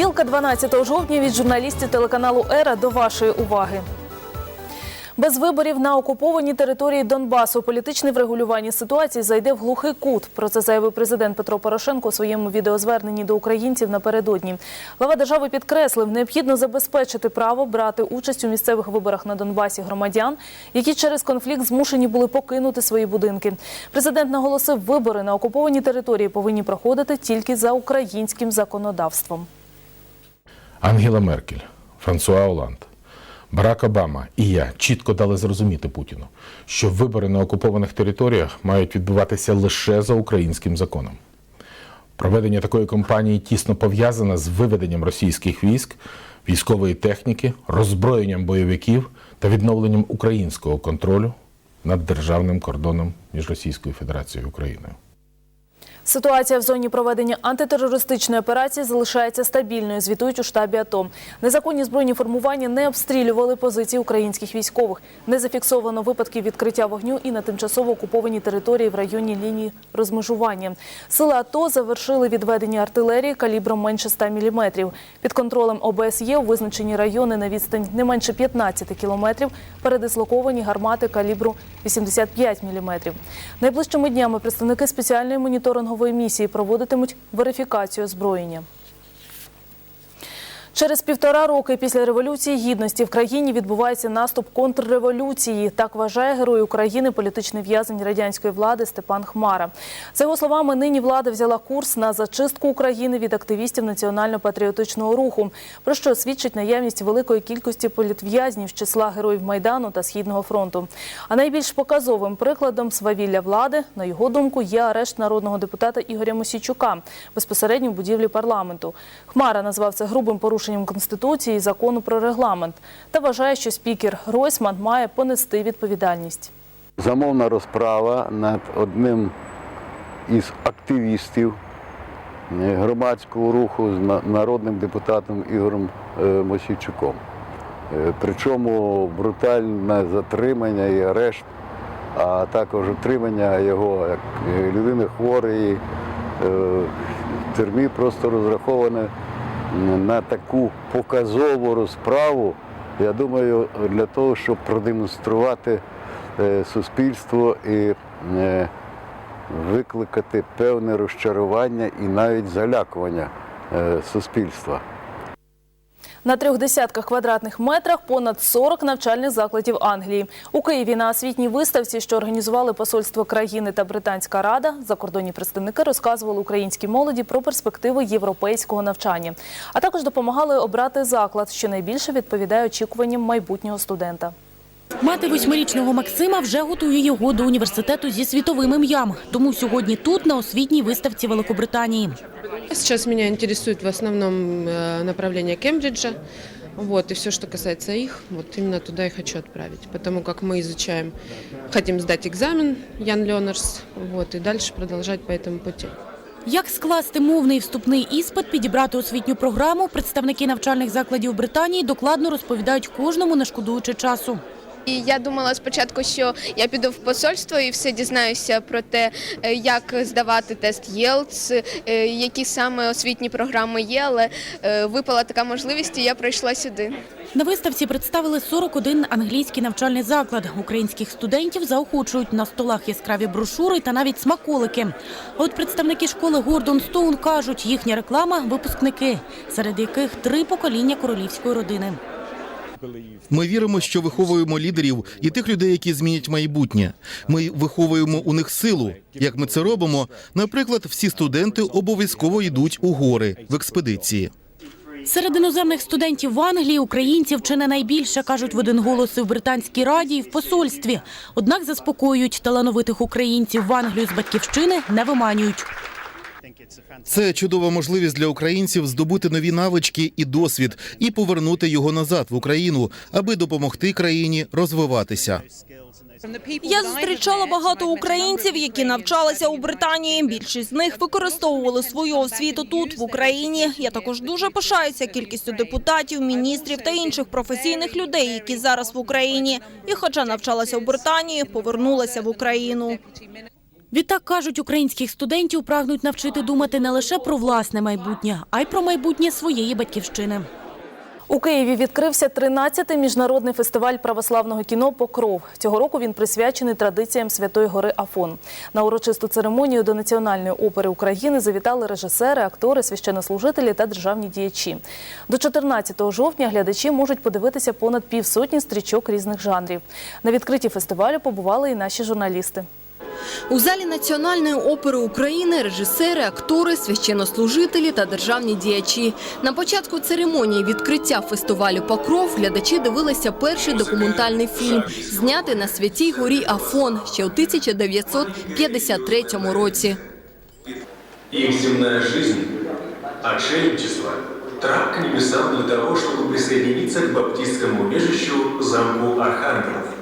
Понеділка, 12 жовтня від журналістів телеканалу Ера до вашої уваги. Без виборів на окупованій території Донбасу політичне врегулювання ситуації зайде в глухий кут. Про це заявив президент Петро Порошенко у своєму відеозверненні до українців напередодні. Глава держави підкреслив, необхідно забезпечити право брати участь у місцевих виборах на Донбасі громадян, які через конфлікт змушені були покинути свої будинки. Президент наголосив, вибори на окупованій території повинні проходити тільки за українським законодавством. Ангела Меркель, Франсуа Оланд, Барак Обама і я чітко дали зрозуміти Путіну, що вибори на окупованих територіях мають відбуватися лише за українським законом. Проведення такої кампанії тісно пов'язане з виведенням російських військ, військової техніки, роззброєнням бойовиків та відновленням українського контролю над державним кордоном між Російською Федерацією і Україною. Ситуація в зоні проведення антитерористичної операції залишається стабільною. Звітують у штабі АТО. Незаконні збройні формування не обстрілювали позиції українських військових. Не зафіксовано випадків відкриття вогню і на тимчасово окупованій території в районі лінії розмежування. Сили АТО завершили відведення артилерії калібром менше 100 мм. Під контролем ОБСЄ у визначені райони на відстань не менше 15 кілометрів передислоковані гармати калібру 85 мм. Найближчими днями представники спеціальної моніторингової місії проводитимуть верифікацію озброєння. Через півтора роки після революції гідності в країні відбувається наступ контрреволюції. Так вважає герой України, політичний в'язень радянської влади Степан Хмара. За його словами, нині влада взяла курс на зачистку України від активістів національно-патріотичного руху, про що свідчить наявність великої кількості політв'язнів з числа героїв майдану та східного фронту. А найбільш показовим прикладом свавілля влади, на його думку, є арешт народного депутата Ігоря Мосійчука безпосередньо в будівлі парламенту. Хмара назвав це грубим порушенням конституції і закону про регламент та вважає, що спікер Гройсман має понести відповідальність. Замовна розправа над одним із активістів е, громадського руху з народним депутатом Ігорем е, Мосійчуком. Е, Причому брутальне затримання і арешт, а також утримання його як людини хворої в тюрмі просто розраховане на таку показову розправу, я думаю, для того, щоб продемонструвати е, суспільство і е, викликати певне розчарування і навіть залякування е, суспільства. На трьох десятках квадратних метрах понад 40 навчальних закладів Англії. У Києві на освітній виставці, що організували посольство країни та Британська рада, закордонні представники розказували українській молоді про перспективи європейського навчання, а також допомагали обрати заклад, що найбільше відповідає очікуванням майбутнього студента. Мати восьмирічного Максима вже готує його до університету зі світовим ім'ям. Тому сьогодні тут, на освітній виставці Великобританії. Сейчас меня интересует в основном э, направление Кембриджа. Вот, и все, что касается их, вот именно туда я хочу отправить. Потому как мы изучаем, хотим сдать экзамен Ян Learners, вот, и дальше продолжать по этому пути. Як скласти мовний вступний іспит, підібрати освітню програму, представники навчальних закладів Британії докладно розповідають кожному, не шкодуючи часу. І я думала спочатку, що я піду в посольство і все дізнаюся про те, е, як здавати тест ЄЛЦ, е, які саме освітні програми є, але е, випала така можливість, і я прийшла сюди. На виставці представили 41 англійський навчальний заклад. Українських студентів заохочують на столах яскраві брошури та навіть смаколики. А от представники школи Гордон Стоун кажуть, їхня реклама – випускники, серед яких три покоління королівської родини. Ми віримо, що виховуємо лідерів і тих людей, які змінять майбутнє. Ми виховуємо у них силу. Як ми це робимо? Наприклад, всі студенти обов'язково йдуть у гори в експедиції. Серед іноземних студентів в Англії українців чи не найбільше, кажуть в один голос і в британській раді, і в посольстві. Однак заспокоюють талановитих українців в Англію з батьківщини не виманюють. Це чудова можливість для українців здобути нові навички і досвід і повернути його назад в Україну, аби допомогти країні розвиватися. Я зустрічала багато українців, які навчалися у Британії. Більшість з них використовували свою освіту тут, в Україні. Я також дуже пишаюся кількістю депутатів, міністрів та інших професійних людей, які зараз в Україні. І, хоча навчалася в Британії, повернулася в Україну. Відтак, кажуть, українських студентів прагнуть навчити думати не лише про власне майбутнє, а й про майбутнє своєї батьківщини. У Києві відкрився 13-й міжнародний фестиваль православного кіно Покров. Цього року він присвячений традиціям Святої Гори Афон. На урочисту церемонію до Національної опери України завітали режисери, актори, священнослужителі та державні діячі. До 14 жовтня глядачі можуть подивитися понад півсотні стрічок різних жанрів. На відкритті фестивалю побували і наші журналісти. У залі Національної опери України режисери, актори, священнослужителі та державні діячі. На початку церемонії відкриття фестивалю Покров глядачі дивилися перший документальний фільм, знятий на святій горі Афон ще у 1953 році. Их земная жизнь – отшельничество, трап к небесам для того, чтобы присоединиться к баптистскому убежищу замку Архангелов.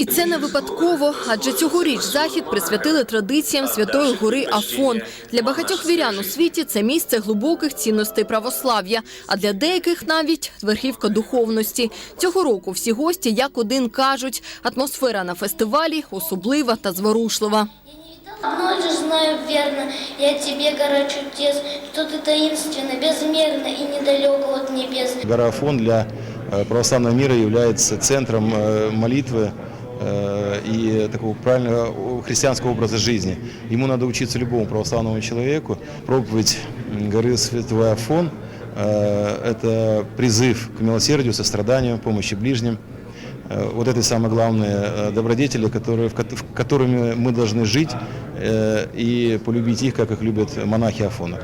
І це не випадково, адже цьогоріч захід присвятили традиціям Святої Гори Афон. Для багатьох вірян у світі це місце глибоких цінностей православ'я, а для деяких навіть верхівка духовності. Цього року всі гості, як один кажуть, атмосфера на фестивалі особлива та зворушлива. Одно лишь знаю верно, я тебе, гора чудес, что ты таинственно, безмерно и недалеко от небес. Гора Афон для э, православного мира является центром э, молитвы э, и такого правильного христианского образа жизни. Ему надо учиться любому православному человеку. Проповедь м, горы Святой Афон э, – это призыв к милосердию, состраданию, помощи ближним. Э, Вот это самые главные э, добродетели, которые, в кот- в которыми мы должны жить э, и полюбить их, как их любят монахи Афона.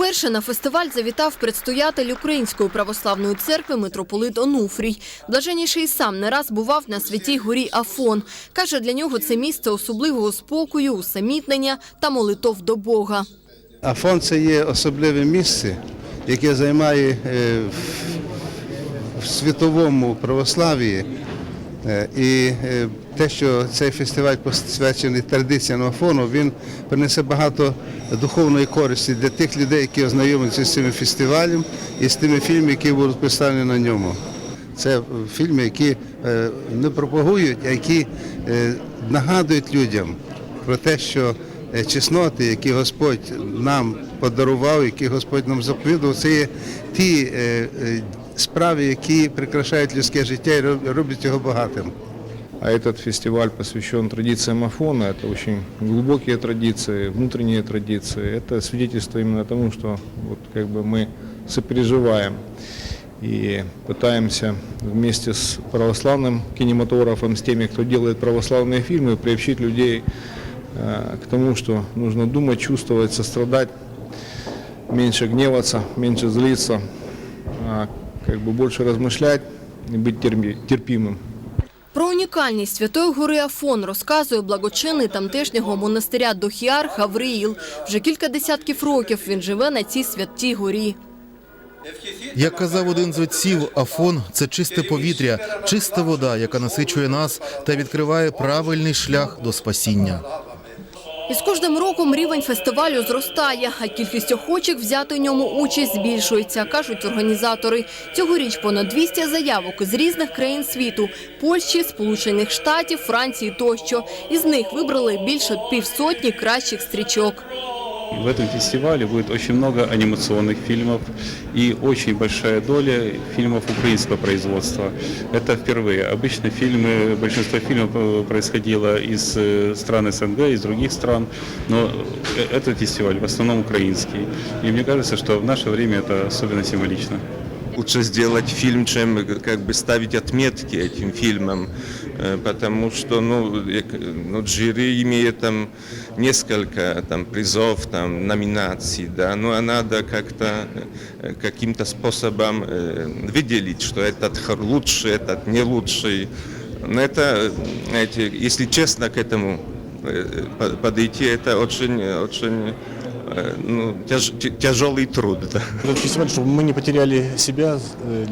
Вперше на фестиваль завітав предстоятель Української православної церкви митрополит Онуфрій. Блаженніший сам не раз бував на святій горі Афон. Каже, для нього це місце особливого спокою, усамітнення та молитов до Бога. Афон це є особливе місце, яке займає е, в- світовому православ'ї. Е, І е, те, що цей фестиваль посвячений традиціям Афону, він принесе багато духовної користі для тих людей, які ознайомляться з цим фестивалем і з тими фільмами, які будуть представлені на ньому. Це фільми, які е, не пропагують, а які е, нагадують людям про те, що е, чесноти, які Господь нам подарував, які Господь нам заповідав, це є ті справи, які прикрашають людське життя і роблять його багатим. А этот фестиваль посвящен традициям Афона. Это очень глубокие традиции, внутренние традиции. Это свидетельство именно тому, что вот как бы мы сопереживаем и пытаемся вместе с православным кинематографом, с теми, кто делает православные фильмы, приобщить людей э, к тому, что нужно думать, чувствовать, сострадать, меньше гневаться, меньше злиться, а как бы больше размышлять и быть терпи- терпимым. Про унікальність Святої гори Афон розказує благочинний тамтешнього монастиря Дохіар Хавриїл. Вже кілька десятків років він живе на цій святій горі. Як казав один з отців, Афон це чисте повітря, чиста вода, яка насичує нас та відкриває правильний шлях до спасіння. І з кожним роком рівень фестивалю зростає, а кількість охочих взяти у ньому участь збільшується, кажуть організатори. Цьогоріч понад 200 заявок з різних країн світу – Польщі, Сполучених Штатів, Франції тощо. Із них вибрали більше півсотні кращих стрічок. В этом фестивале будет очень много анимационных фильмов и очень большая доля фильмов украинского производства. Это впервые. Обычно фильмы, большинство фильмов э, происходило из э, стран СНГ, из других стран, но э, этот фестиваль в основном украинский. И мне кажется, что в наше время это особенно символично. Лучше сделать фильм, чем как бы ставить отметки этим фильмам, потому что ну, ну, жюри имеет там несколько там, призов, там, номинаций, да, ну а надо как-то э, каким-то способом э, выделить, что этот лучший, этот не лучший. Но это, знаете, если честно к этому э, по- подойти, это очень, очень ну, тяж- тя- тяжелый труд. Да. Фестиваль, чтобы мы не потеряли себя,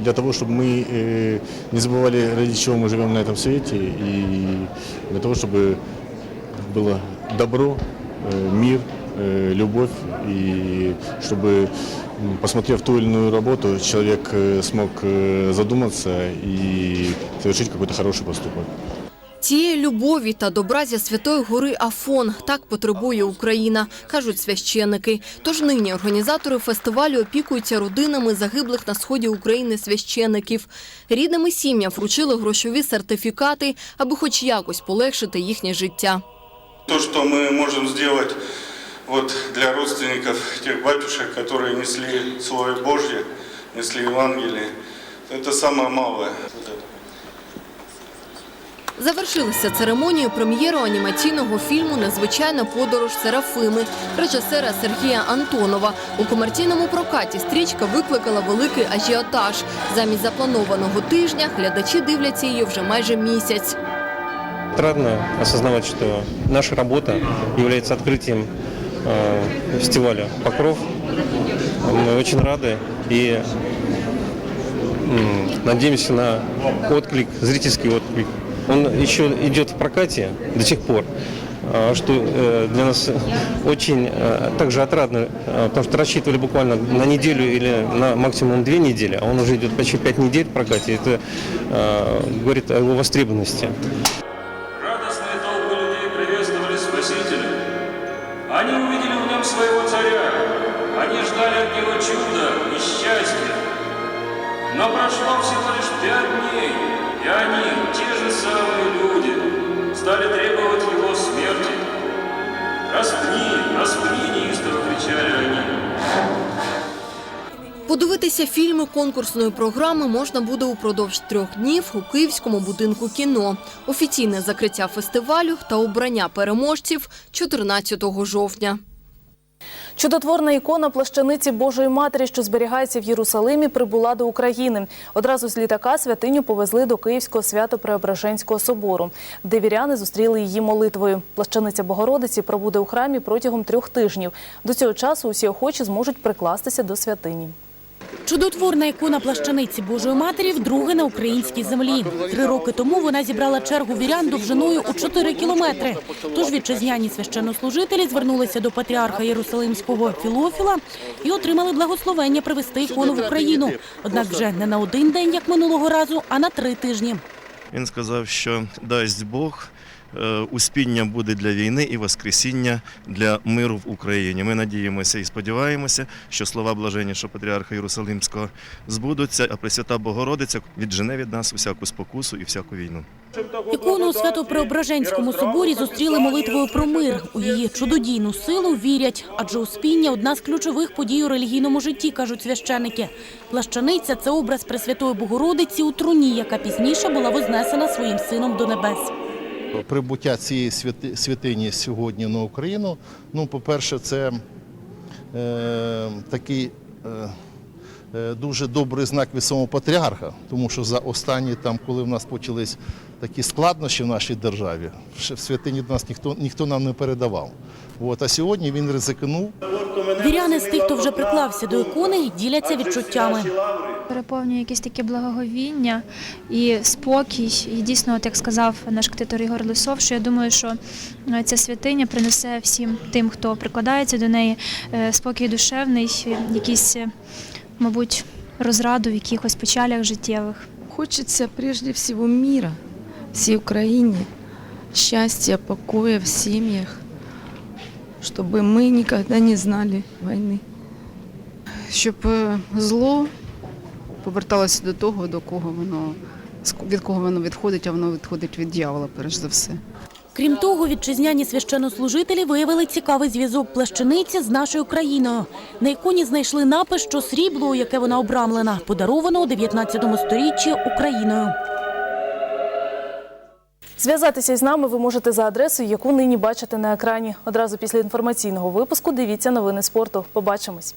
для того, чтобы мы э, не забывали, ради чего мы живем на этом свете, и для того, чтобы было добро, э, мир, э, любовь, и чтобы, м, посмотрев ту или иную работу, человек э, смог э, задуматься и совершить какой-то хороший поступок. Цієї любові та добра зі святої гори Афон так потребує Україна, кажуть священники. Тож нині організатори фестивалю опікуються родинами загиблих на сході України священиків. Рідним і сім'ям вручили грошові сертифікати, аби хоч якось полегшити їхнє життя. То, что мы можем сделать вот для родственников тех батюшек, которые несли Слово Божье, несли Евангелие, это самое малое. Завершилися церемонією прем'єру анімаційного фільму Незвичайна подорож Серафими режисера Сергія Антонова. У комерційному прокаті стрічка викликала великий ажіотаж. Замість запланованого тижня глядачі дивляться її вже майже місяць. Отрадно осознавать, что наша работа является открытием э, фестиваля «Покров». Мы очень рады и надеемся на отклик, зрительский отклик. Он еще идет в прокате до сих пор, а, что э, для нас очень э, также отрадно, э, потому что рассчитывали буквально на неделю или на максимум две недели, а он уже идет почти пять недель в прокате. Это э, говорит о его востребованности. Своего царя. Они ждали от него чуда и счастья. Но прошло всего лишь пять дней, и они, те же самые люди, стали требовать его смерти. «Распни, распни!» – неистово кричали они. Подивитися фільми конкурсної програми можна буде упродовж трьох днів у Київському будинку кіно. Офіційне закриття фестивалю та обрання переможців 14 жовтня. Чудотворна ікона плащаниці Божої Матері, що зберігається в Єрусалимі, прибула до України. Одразу з літака святиню повезли до Київського свято-преображенського собору, де віряни зустріли її молитвою. Плащаниця Богородиці пробуде у храмі протягом трьох тижнів. До цього часу усі охочі зможуть прикластися до святині. Чудотворна ікона плащаниці Божої Матері вдруге на українській землі. Три роки тому вона зібрала чергу вірян довжиною у 4 кілометри. Тож вітчизняні священнослужителі звернулися до патріарха Єрусалимського Філофіла і отримали благословення привезти ікону в Україну. Однак вже не на один день, як минулого разу, а на три тижні. Він сказав, що дасть Бог. Е, Успіння буде для війни і воскресіння для миру в Україні. Ми надіємося і сподіваємося, що слова блаженнішого патріарха Єрусалимського збудуться, а Пресвята Богородиця віджене від нас усяку спокусу і всяку війну. Ікону у Свято-Преображенському соборі зустріли молитвою про мир. У її чудодійну силу вірять, адже успіння – одна з ключових подій у релігійному житті, кажуть священики. Плащаниця – це образ Пресвятої Богородиці у труні, яка пізніше була вознесена своїм сином до небес. Прибуття цієї святині сьогодні на Україну. Ну, по-перше, це е, такий е, е, дуже добрий знак від самого патріарха, тому що за останні, там, коли в нас почались такі складнощі в нашій державі, в святині до нас ніхто, ніхто нам не передавав. От, а сьогодні він ризикнув. Віряни з тих, хто вже приклався до ікони, діляться відчуттями. Переповнює якесь таке благоговіння і спокій. І дійсно, от як сказав наш ктитор Ігор Лисов, що я думаю, що е, ця святиня принесе всім тим, хто прикладається до неї, е, спокій душевний, е, якийсь, е, мабуть, розраду в якихось печалях життєвих. Хочется прежде всего мира всей Украине, счастья, покоя в семьях, чтобы мы никогда не знали войны. щоб е, зло поверталося до того, до кого воно від кого воно відходить, а воно відходить від дьявола, перш за все. Крім того, вітчизняні священнослужителі виявили цікавий зв'язок плащаниці з нашою країною. На іконі знайшли напис, що срібло, яке вона обрамлена, подаровано у 19 сторіччі Україною. Зв'язатися із нами ви можете за адресою, яку нині бачите на екрані. Одразу після інформаційного випуску дивіться новини спорту. Побачимось.